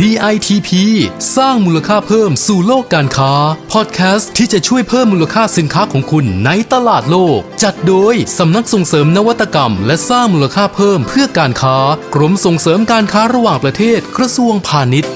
DITP สร้างมูลค่าเพิ่มสู่โลกการค้า พอดแคสต์ที่จะช่วยเพิ่มมูลค่าสินค้าของคุณในตลาดโลก จัดโดยสำนักส่งเสริมนวัตกรรม และสร้างมูลค่าเพิ่มเพื่อการค้า กรมส่งเสริมการค้าระหว่างประเทศกระทรวงพาณิชย์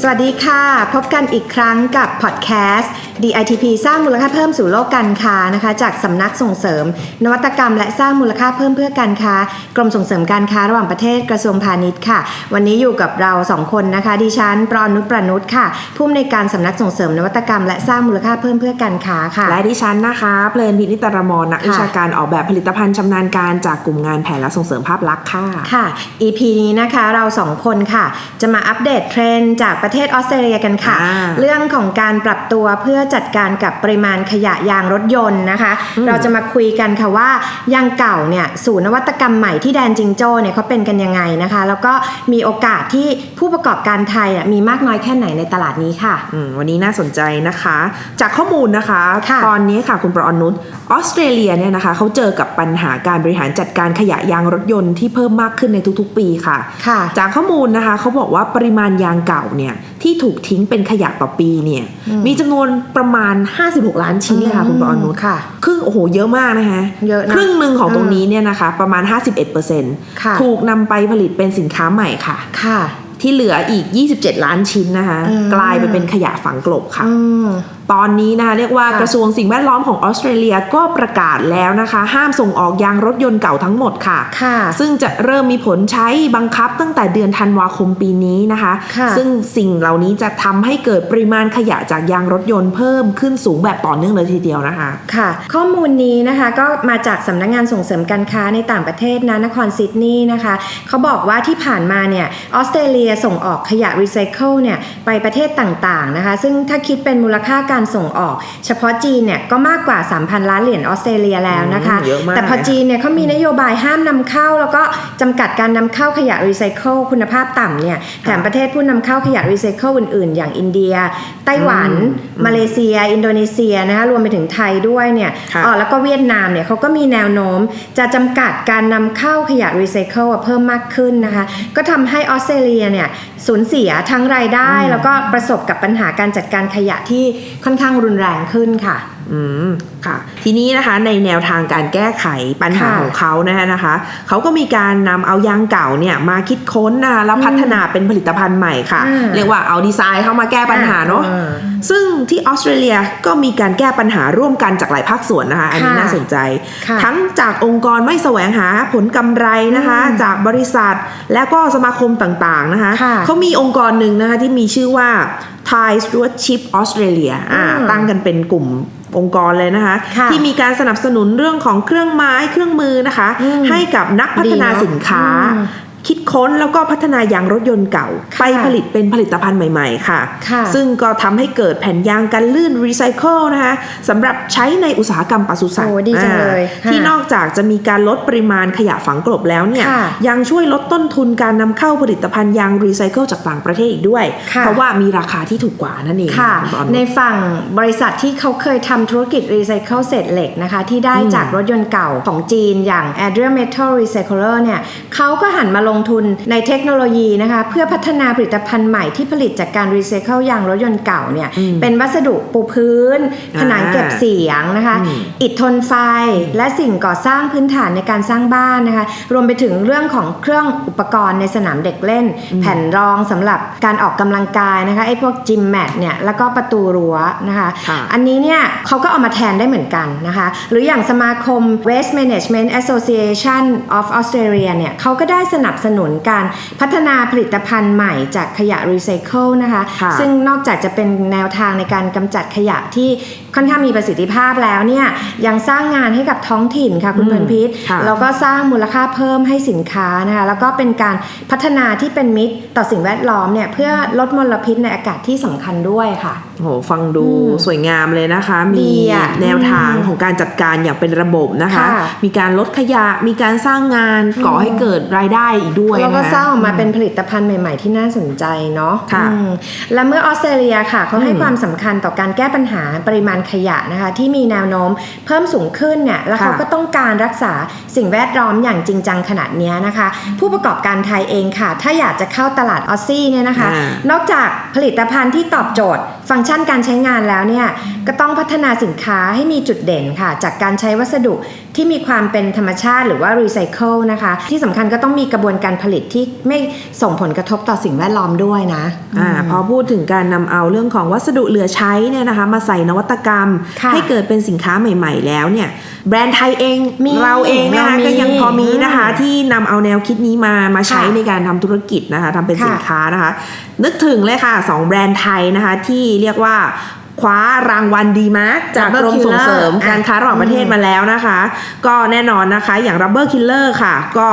สวัสดีค่ะ พบกันอีกครั้งกับพอดแคสต์ DITP สร้างมูลค่าเพิ่มสู่โลกการค้านะคะ จากสำนักส่งเสริม นวัตกรรม และสร้างมูลค่าเพิ่มเพื่อการค้ากรมส่งเสริมการค้าระหว่างประเทศกระทรวงพาณิชย์ค่ะ วันนี้อยู่กับเราสองคนนะคะ ดิฉันปรอนุชประนุชค่ะผู้อำนวยการสำนักส่งเสริมนวัตกรรม และสร้างมูลค่าเพิ่มเพื่อการค้าค่ะ และดิฉันนะคะเพลินพินิตรมรนักค่ะวิชาการออกแบบผลิตภัณฑ์ชำนาญการจากกลุ่มงานแผนและส่งเสริมภาพลักษณ์ค่ะค่ะ EP นี้นะคะเราสองคนค่ะ จะมาอัปเดตเทรนด์จากประเทศออสเตรเลียกันค่ะอ่าเรื่องของการปรับตัวเพื่อจัดการกับปริมาณขยะยางรถยนต์นะคะ เราจะมาคุยกันค่ะว่ายางเก่าเนี่ยสู่นวัตกรรมใหม่ที่แดนจิงโจ้เนี่ยเขาเป็นกันยังไงนะคะ แล้วก็มีโอกาสที่ผู้ประกอบการไทยอะมีมากน้อยแค่ไหนในตลาดนี้ค่ะอืมวันนี้น่าสนใจนะคะ จากข้อมูลนะคะค่ะตอนนี้ค่ะคุณประอนุชออสเตรเลียเนี่ยนะคะเขาเจอกับปัญหาการบริหารจัดการขยะยางรถยนต์ที่เพิ่มมากขึ้นในทุกๆ ปีค่ะค่ะจากข้อมูลนะคะเขาบอกว่าปริมาณยางเก่าเนี่ยที่ถูกทิ้งเป็นขยะต่อปีเนี่ยมีจำนวนประมาณ 56 ล้านชิ้นเลยค่ะคุณประอนุชค่ะ ครึ่งโอ้โหเยอะมากนะคะเยอะนะครึ่งหนึ่งของตรงอืมนี้เนี่ยนะคะ ประมาณค่ะ51%ถูกนำไปผลิตเป็นสินค้าใหม่ค่ะค่ะ ที่เหลืออีก 27 ล้านชิ้นนะคะอืมกลายไปเป็นขยะฝังกลบค่ะอืมตอนนี้นะคะเรียกว่าค่ะกระทรวงสิ่งแวดล้อมของออสเตรเลียก็ประกาศแล้วนะคะ ห้ามส่งออกยางรถยนต์เก่าทั้งหมดค่ะค่ะ ซึ่งจะเริ่มมีผลใช้บังคับตั้งแต่เดือนธันวาคมปีนี้นะคะค่ะซึ่งสิ่งเหล่านี้จะทำให้เกิดปริมาณขยะจากยางรถยนต์เพิ่มขึ้นสูงแบบต่อเนื่องเลยทีเดียวนะคะค่ะ ข้อมูลนี้นะคะก็มาจากสำนักงานส่งเสริมการค้าในต่างประเทศนะนครซิดนีย์นะคะเขาบอกว่าที่ผ่านมาเนี่ยออสเตรเลียส่งออกขยะรีไซเคิลเนี่ยไปประเทศต่างๆนะคะ ซึ่งถ้าคิดเป็นมูลค่าการส่งออก เฉพาะจีนเนี่ยก็มากกว่า 3,000 ล้านเหรียญออสเตรเลียแล้วนะคะอืมเยอะมากแต่พอจีนเนี่ยเขามีนโยบายห้ามนำเข้า แล้วก็จำกัดการนำเข้าขยะรีไซเคิลคุณภาพต่ำเนี่ยแถมประเทศผู้นำเข้าขยะรีไซเคิลอื่นๆ อย่างอินเดีย ไต้หวัน มาเลเซีย อินโดนีเซียนะคะรวมไปถึงไทยด้วยเนี่ยค่ะอ๋อแล้วก็เวียดนามเนี่ยเขาก็มีแนวโน้มจะจำกัดการนำเข้าขยะรีไซเคิลอะเพิ่มมากขึ้นนะคะ ก็ทำให้ออสเตรเลียเนี่ยสูญเสียทั้งรายได้ แล้วก็ประสบกับปัญหาการจัดการขยะที่ค่อนข้างรุนแรงขึ้นค่ะอืมค่ะ ทีนี้นะคะในแนวทางการแก้ไขปัญหาค่ะของเขานะคะนะคะเขาก็มีการนำเอายางเก่าเนี่ยมาคิดค้นนะคะแล้วพัฒนาเป็นผลิตภัณฑ์ใหม่ค่ะอืมเรียกว่าเอาดีไซน์เข้ามาแก้ปัญหาเนาะอ่าซึ่งที่ออสเตรเลียก็มีการแก้ปัญหาร่วมกันจากหลายภาคส่วนนะคะ อันนี้ค่ะน่าสนใจค่ะทั้งจากองค์กรไม่แสวงหาผลกำไรนะคะอืมจากบริษัทและก็สมาคมต่างๆนะคะค่ะเขามีองค์กรหนึ่งนะคะที่มีชื่อว่า Thai Stewardship Australia อ่าอืมตั้งกันเป็นกลุ่มองค์กรเลยนะคะค่ะที่มีการสนับสนุนเรื่องของเครื่องไม้เครื่องมือนะคะอืมให้กับนักพัฒนาดีเนอะสินค้าอืม คิดค้นแล้วก็พัฒนายางรถยนต์เก่าค่ะไปผลิตเป็นผลิตภัณฑ์ใหม่ ๆ ค่ะค่ะซึ่งก็ทำให้เกิดแผ่นยางกันลื่นรีไซเคิลนะคะสำหรับใช้ในอุตสาหกรรมปศุสัตว์โอ้ดีจังเลยอ่าที่ค่ะนอกจากจะมีการลดปริมาณขยะฝังกลบแล้วเนี่ยค่ะยังช่วยลดต้นทุนการนำเข้าผลิตภัณฑ์ยางรีไซเคิลจากต่างประเทศอีกด้วยค่ะเพราะว่ามีราคาที่ถูกกว่านั่นเองค่ะณปอนุในฝั่งบริษัทที่เขาเคยทำธุรกิจรีไซเคิลเศษเหล็กนะคะที่ได้อืมจากรถยนต์เก่าของจีนอย่าง Adria Metal Recycler เนี่ยเขาก็หันมาลงทุนในเทคโนโลยีนะคะ เพื่อพัฒนาผลิตภัณฑ์ใหม่ที่ผลิตจากการรีไซเคิลยางรถยนต์เก่าเนี่ยอืมเป็นวัสดุปูพื้นอ่าผนังเก็บเสียงนะคะอืมอิฐทนไฟและสิ่งก่อสร้างพื้นฐานในการสร้างบ้านนะคะ รวมไปถึงเรื่องของเครื่องอุปกรณ์ในสนามเด็กเล่น แผ่นรองสำหรับการออกกำลังกายนะคะไอ้พวกจิมแมทเนี่ยแล้วก็ประตูรั้วนะคะค่ะอันนี้เนี่ยเขาก็เอามาแทนได้เหมือนกันนะคะ หรืออย่างสมาคม Waste Management Association of Australia เนี่ยเขาก็ได้สนับสนุนการพัฒนาผลิตภัณฑ์ใหม่จากขยะรีไซเคิลนะคะค่ะซึ่งนอกจากจะเป็นแนวทางในการกำจัดขยะที่ค่อนข้างมีประสิทธิภาพแล้วเนี่ยยังสร้างงานให้กับท้องถิ่นค่ะคุณอืมเพลินพิษค่ะแล้วก็สร้างมูลค่าเพิ่มให้สินค้านะคะแล้วก็เป็นการพัฒนาที่เป็นมิตรต่อสิ่งแวดล้อมเนี่ยเพื่อลดมลพิษในอากาศที่สำคัญด้วยค่ะโหฟังดูอืมสวยงามเลยนะคะดีมีอะแนวทางของการจัดการอย่างเป็นระบบนะคะค่ะมีการลดขยะมีการสร้างงานก่อให้เกิดรายได้อีกด้วยแล้วก็นะคะสร้างออกมาเป็นผลิตภัณฑ์ใหม่ ๆ ที่น่าสนใจเนาะค่ะอืมและเมื่อออสเตรเลียค่ะเขาให้อืมความสำคัญต่อการแก้ปัญหาปริมาณขยะนะคะที่มีแนวโน้มเพิ่มสูงขึ้นเนี่ยแล้วเขาค่ะก็ต้องการรักษาสิ่งแวดล้อมอย่างจริงจังขนาดเนี้ยนะคะ ผู้ประกอบการไทยเองค่ะ ถ้าอยากจะเข้าตลาดออสซี่เนี่ยนะคะอ่านอกจากผลิตภัณฑ์ที่ตอบโจทย์ ฟังก์ชันการใช้งานแล้วเนี่ยก็ต้องพัฒนาสินค้าให้มีจุดเด่นค่ะ จากการใช้วัสดุที่มีความเป็นธรรมชาติหรือว่ารีไซเคิลนะคะ ที่สำคัญก็ต้องมีกระบวนการผลิตที่ไม่ส่งผลกระทบต่อสิ่งแวดล้อมด้วยนะ อ่าพอพูดถึงการนำเอาเรื่องของวัสดุเหลือใช้เนี่ยนะคะ มาใส่นวัตกรรม ค่ะให้เกิดเป็นสินค้าใหม่ ๆ แล้วเนี่ย แบรนด์ไทยเองมีเราเองนะคะเรามีก็ยังพอมีนะคะอืมที่นำเอาแนวคิดนี้มามาใช้ค่ะในการทำธุรกิจนะคะทำเป็นค่ะ สินค้านะคะ นึกถึงเลยค่ะสองแบรนด์ไทยนะคะที่เรียกว่า คว้ารางวัลดีมาร์กจาก Rubber กรมส่งเสริม Killer การค้าระหว่างประเทศมาแล้วนะคะ ก็แน่นอนนะคะอย่าง Rubber Killer ค่ะ ก็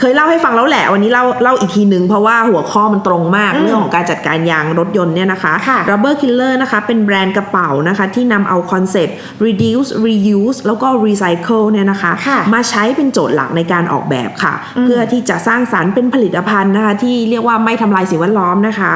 เคยเล่าให้ฟังแล้วแหละ วันนี้เล่าเล่าอีกทีหนึ่งเพราะว่าหัวข้อมันตรงมากอืมเรื่องของการจัดการยางรถยนต์เนี่ยนะคะค่ะ Rubber Killer นะคะเป็นแบรนด์กระเป๋านะคะ ที่นำเอาคอนเซปต์ reduce reuse แล้วก็ recycle เนี่ยนะคะค่ะมาใช้เป็นโจทย์หลักในการออกแบบค่ะอืมเพื่อที่จะสร้างสารรค์เป็นผลิตภัณฑ์นะคะ ที่เรียกว่าไม่ทำลายสิ่งแวดล้อมนะคะ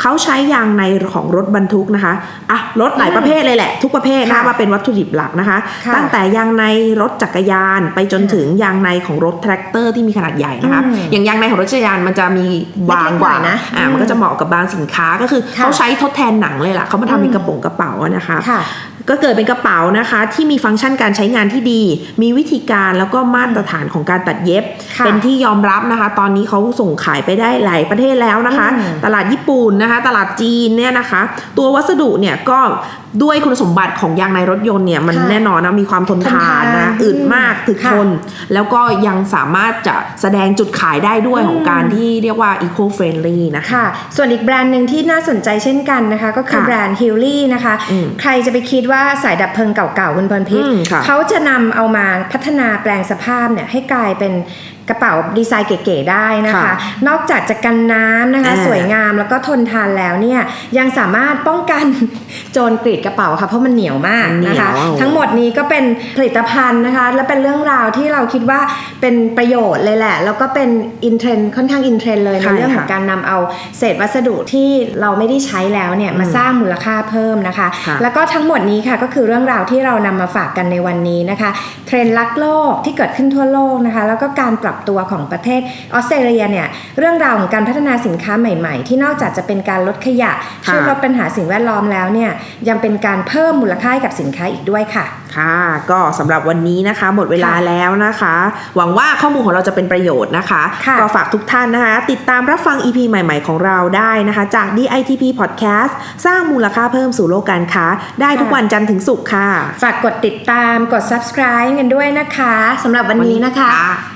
เขาใช้ยางในของรถบรรทุกนะคะอะรถหลายประเภทเลยแหละ ทุกประเภทนะค่ะมาเป็นวัตถุดิบหลักนะคะค่ะตั้งแต่ยางในรถจักรยาน ไปจนถึงยางในของรถแทรกเตอร์ที่มีขนาดใหญ่นะคะอืมอย่างยางในของรถจักรยานมันจะมีบางกว่าเล็กๆหน่อยนะอ่ามันก็จะเหมาะกับบางสินค้าก็คือค่ะเขาใช้ทดแทนหนังเลยล่ะเขามาทำเป็นอืมกระโปรงกระเป๋าอะนะคะค่ะ ก็เกิดเป็นกระเป๋านะคะที่มีฟังก์ชันการใช้งานที่ดี มีวิธีการแล้วก็มาตรฐานของการตัดเย็บค่ะเป็นที่ยอมรับนะคะ ตอนนี้เขาส่งขายไปได้หลายประเทศแล้วนะคะอืมตลาดญี่ปุ่นนะคะ ตลาดจีนเนี่ยนะคะ ตัววัสดุเนี่ยก็ด้วยคุณสมบัติของยางในรถยนต์เนี่ยมันค่ะแน่นอนนะมีความทนทนทาทานนนะอืมอึดมากถึกค่ะทน แล้วก็ยังสามารถจะแสดงจุดขายได้ด้วยของการที่เรียกว่า eco friendly นะคะค่ะส่วนอีกแบรนด์หนึ่งที่น่าสนใจเช่นกันนะคะ ก็คือค่ะแบรนด์ฮิลลี่นะคะอืมใครจะไปคิดว่าสายดับเพลิงเก่าๆคุณพรพิษอืมค่ะเขาจะนำเอามาพัฒนาแปลงสภาพเนี่ยให้กลายเป็น กระเป๋าดีไซน์เก๋ๆได้นะคะค่ะนอกจากจะกันน้ำนะคะอ่าสวยงามแล้วก็ทนทานแล้วเนี่ยยังสามารถป้องกันโจรกรีดกระเป๋าค่ะเพราะมันเหนียวมากนะคะเหนียวทั้งหมดนี้ก็เป็นผลิตภัณฑ์นะคะ และเป็นเรื่องราวที่เราคิดว่าเป็นประโยชน์เลยแหละ แล้วก็เป็นอินเทรนด์ค่อนข้างอินเทรนด์เลยในใช่เรื่องของค่ะการนำเอาเศษวัสดุที่เราไม่ได้ใช้แล้วเนี่ยมาสร้างมูลค่าเพิ่มนะคะค่ะแล้วก็ทั้งหมดนี้ค่ะก็คือเรื่องราวที่เรานำมาฝากกันในวันนี้นะคะ เทรนด์รักโลกที่เกิดขึ้นทั่วโลกนะคะ แล้วก็การปรับตัวของประเทศออสเตรเลียเนี่ยเรื่องราวของการพัฒนาสินค้าใหม่ ๆ ที่นอกจากจะเป็นการลดขยะค่ะช่วยลดปัญหาสิ่งแวดล้อมแล้วเนี่ยยังเป็นการเพิ่มมูลค่าให้กับสินค้าอีกด้วยค่ะ ค่ะ ก็สำหรับวันนี้นะคะ หมดเวลาค่ะแล้วนะคะ หวังว่าข้อมูลของเราจะเป็นประโยชน์นะคะค่ะก็ฝากทุกท่านนะคะ ติดตามรับฟัง EP ใหม่ ๆ ของเราได้นะคะ จาก DITP Podcast สร้างมูลค่าเพิ่มสู่โลกการค้า ได้ทุกวันจันทร์ถึงศุกร์ค่ะ ฝากกดติดตามกด subscribe กันด้วยนะคะสำหรับวันนี้นะคะ